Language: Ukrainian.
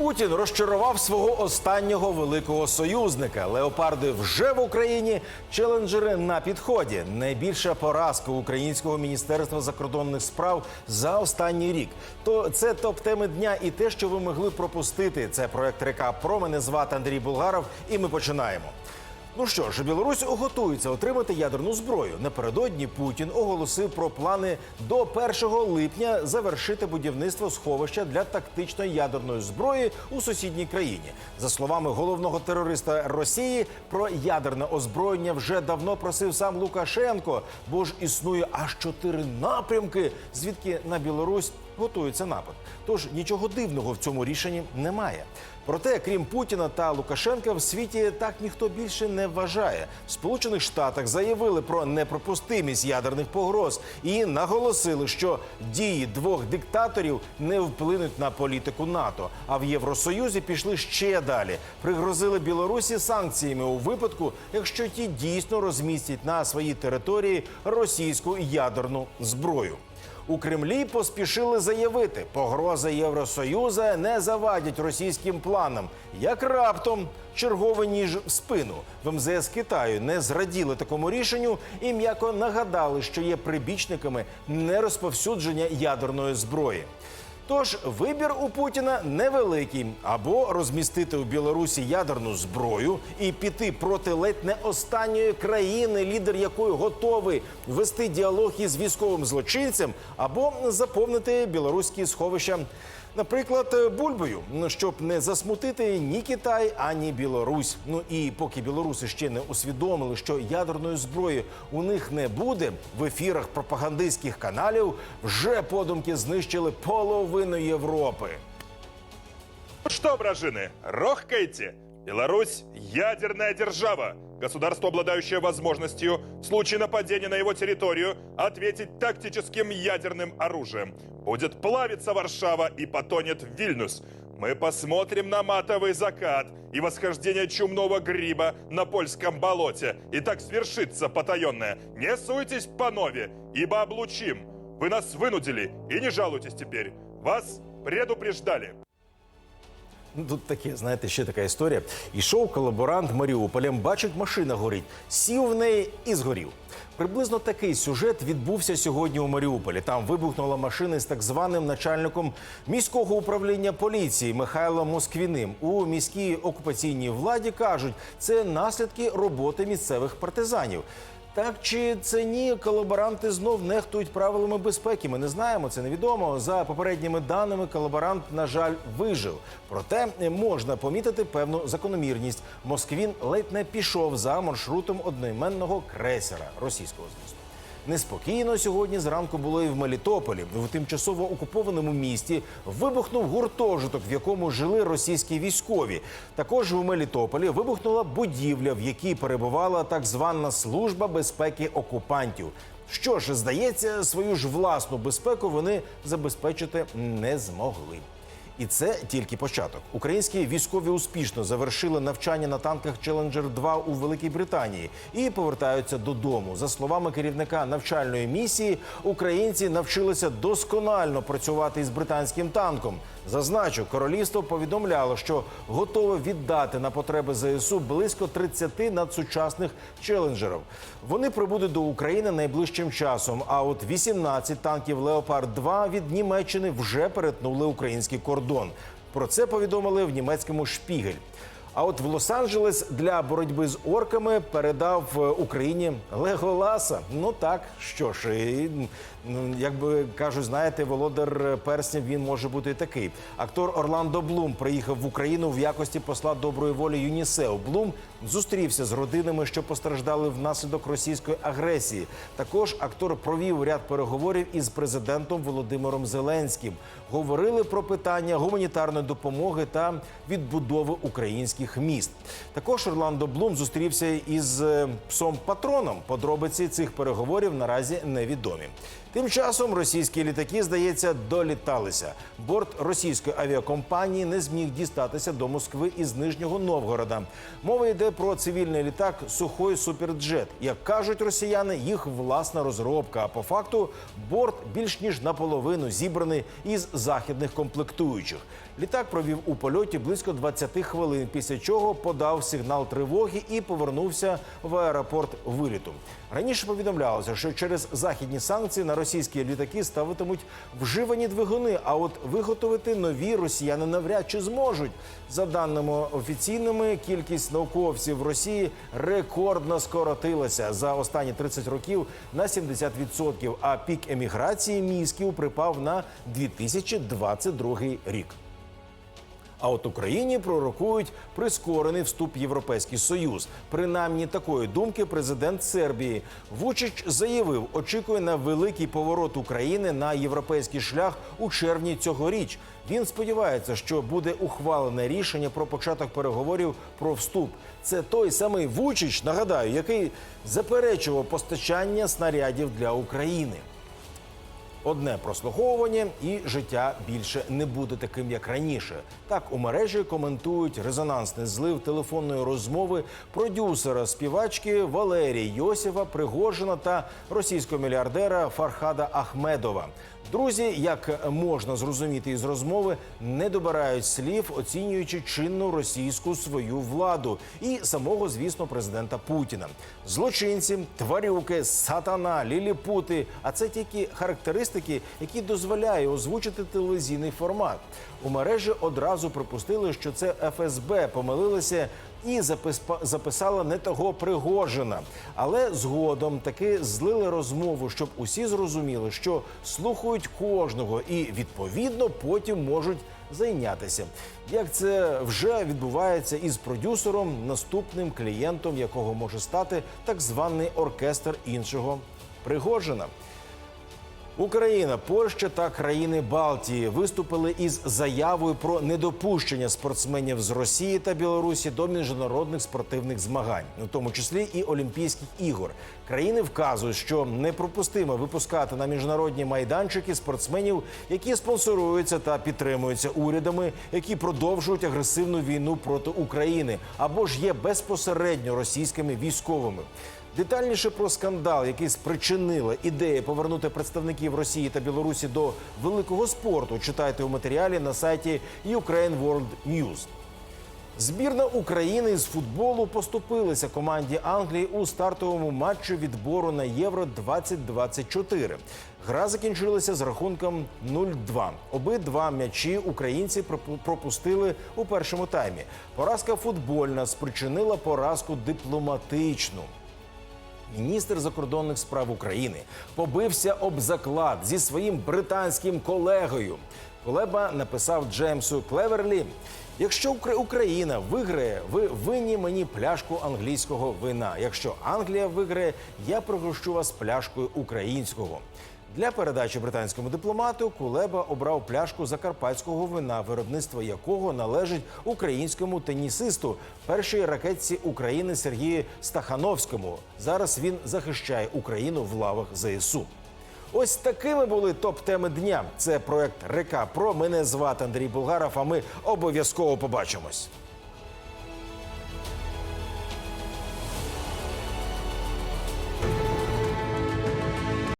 Путін розчарував свого останнього великого союзника. Леопарди вже в Україні. Челенджери на підході. Найбільша поразка українського міністерства закордонних справ за останній рік. То це топ теми дня і те, що ви могли пропустити. Це проект Река Про. Мене звати Андрій Булгаров, і ми починаємо. Ну що ж, Білорусь готується отримати ядерну зброю. Напередодні Путін оголосив про плани до 1 липня завершити будівництво сховища для тактичної ядерної зброї у сусідній країні. За словами головного терориста Росії, про ядерне озброєння вже давно просив сам Лукашенко, бо ж існує аж чотири напрямки, звідки на Білорусь готується напад. Тож нічого дивного в цьому рішенні немає. Проте, крім Путіна та Лукашенка, в світі так ніхто більше не вважає. В Сполучених Штатах заявили про непропустимість ядерних погроз і наголосили, що дії двох диктаторів не вплинуть на політику НАТО. А в Євросоюзі пішли ще далі. Пригрозили Білорусі санкціями у випадку, якщо ті дійсно розмістять на своїй території російську ядерну зброю. У Кремлі поспішили заявити, погрози Євросоюза не завадять російським планам. Як раптом черговий ніж в спину в МЗС Китаю не зраділи такому рішенню і м'яко нагадали, що є прибічниками нерозповсюдження ядерної зброї. Тож вибір у Путіна невеликий або розмістити у Білорусі ядерну зброю і піти проти ледь не останньої країни, лідер якої готовий вести діалог із військовим злочинцем, або заповнити білоруські сховища. Наприклад, бульбою, ну, щоб не засмутити ні Китай, ані Білорусь. Ну і поки білоруси ще не усвідомили, що ядерної зброї у них не буде, в ефірах пропагандистських каналів вже подумки знищили половину Європи. Що, Что, вражины, рохкаете? Беларусь – ядерная держава. Государство, обладающее возможностью в случае нападения на его территорию ответить тактическим ядерным оружием. Будет плавиться Варшава и потонет Вильнюс. Мы посмотрим на матовый закат и восхождение чумного гриба на польском болоте. И так свершится потаенное. Не суйтесь по нове, ибо облучим. Вы нас вынудили и не жалуйтесь теперь. Вас предупреждали. Ну, Тут таке, знаєте, ще така історія. Ішов колаборант Маріуполем, бачить, машина горить, сів в неї і згорів. Приблизно такий сюжет відбувся сьогодні у Маріуполі. Там вибухнула машина з так званим начальником міського управління поліції Михайлом Москвіним. У міській окупаційній владі кажуть, це наслідки роботи місцевих партизанів. Так чи це ні, колаборанти знов нехтують правилами безпеки. Ми не знаємо, це невідомо. За попередніми даними, колаборант, на жаль, вижив. Проте можна помітити певну закономірність. Москвін ледь не пішов за маршрутом одноіменного крейсера російського звісно. Неспокійно сьогодні зранку було і в Мелітополі. В тимчасово окупованому місті вибухнув гуртожиток, в якому жили російські військові. Також у Мелітополі вибухнула будівля, в якій перебувала так звана служба безпеки окупантів. Що ж, здається, свою ж власну безпеку вони забезпечити не змогли. І це тільки початок. Українські військові успішно завершили навчання на танках Челенджер 2 у Великій Британії і повертаються додому. За словами керівника навчальної місії, українці навчилися досконально працювати із британським танком. Зазначу, королівство повідомляло, що готове віддати на потреби ЗСУ близько 30 надсучасних челенджерів. Вони прибудуть до України найближчим часом. А от 18 танків Леопард 2 від Німеччини вже перетнули український кордон. Про це повідомили в німецькому шпігель. А от в Лос-Анджелес для боротьби з орками передав е, Україні Леголаса. Ну так, що ж, і, ну, як би кажуть, знаєте, володар перснів він може бути такий. Актор Орландо Блум приїхав в Україну в якості посла доброї волі ЮНІСЕФ. Блум зустрівся з родинами, що постраждали внаслідок російської агресії. Також актор провів ряд переговорів із президентом Володимиром Зеленським. Говорили про питання гуманітарної допомоги та відбудови українських міст. Також Орландо Блум зустрівся із е, псом патроном. Подробиці цих переговорів наразі невідомі. Тим часом російські літаки, здається, доліталися. Борт російської авіакомпанії не зміг дістатися до Москви із Нижнього Новгорода. Мова йде про цивільний літак Сухой Суперджет. Як кажуть росіяни, їх власна розробка. А по факту борт більш ніж наполовину зібраний із західних комплектуючих. Літак провів у польоті близько 20 хвилин, після чого подав сигнал тривоги і повернувся в аеропорт виліту. Раніше повідомлялося, що через західні санкції на російські літаки ставитимуть вживані двигуни. А от виготовити нові росіяни навряд чи зможуть. За даними офіційними, кількість науковців в Росії рекордно скоротилася за останні 30 років на 70%, А пік еміграції мізків припав на 2022 рік. А от Україні пророкують прискорений вступ в Європейський Союз. Принаймні такої думки президент Сербії Вучич заявив, очікує на великий поворот України на європейський шлях у червні цьогоріч. Він сподівається, що буде ухвалене рішення про початок переговорів про вступ. Це той самий Вучич, нагадаю, який заперечував постачання снарядів для України. Одне прослуховування і життя більше не буде таким, як раніше. Так у мережі коментують резонансний злив телефонної розмови продюсера співачки Валерії Йосіфа Пригожина та російського мільярдера Фархада Ахмедова. Друзі, як можна зрозуміти із розмови, не добирають слів, оцінюючи чинну російську свою владу і самого, звісно, президента Путіна. Злочинці, тварюки, сатана, ліліпути. А це тільки характеристики, які дозволяє озвучити телевізійний формат. У мережі одразу припустили, що це ФСБ помилилися і запис- записала не того Пригожина. Але згодом таки злили розмову, щоб усі зрозуміли, що слухають кожного і відповідно потім можуть зайнятися. Як це вже відбувається із продюсером, наступним клієнтом якого може стати так званий оркестр іншого Пригожина. Україна, Польща та країни Балтії виступили із заявою про недопущення спортсменів з Росії та Білорусі до міжнародних спортивних змагань, у тому числі і Олімпійських ігор. Країни вказують, що неприпустимо випускати на міжнародні майданчики спортсменів, які спонсоруються та підтримуються урядами, які продовжують агресивну війну проти України або ж є безпосередньо російськими військовими. Детальніше про скандал, який спричинила ідея повернути представників Росії та Білорусі до великого спорту, читайте у матеріалі на сайті Ukraine World News. Збірна України з футболу поступилася команді Англії у стартовому матчі відбору на Євро 2024. Гра закінчилася з рахунком 0-2. Обидва м'ячі українці пропу- пропустили у першому таймі. Поразка футбольна спричинила поразку дипломатичну. Міністр закордонних справ України побився об заклад зі своїм британським колегою. Колеба написав Джеймсу Клеверлі: якщо Укра- Україна виграє, ви винні мені пляшку англійського вина. Якщо Англія виграє, я пригощу вас пляшкою українського. Для передачі британському дипломату Кулеба обрав пляшку закарпатського вина, виробництво якого належить українському тенісисту, першій ракетці України Сергію Стахановському. Зараз він захищає Україну в лавах ЗСУ. Ось такими були топ-теми дня. Це проект Река Про. Мене звати Андрій Булгаров. А ми обов'язково побачимось.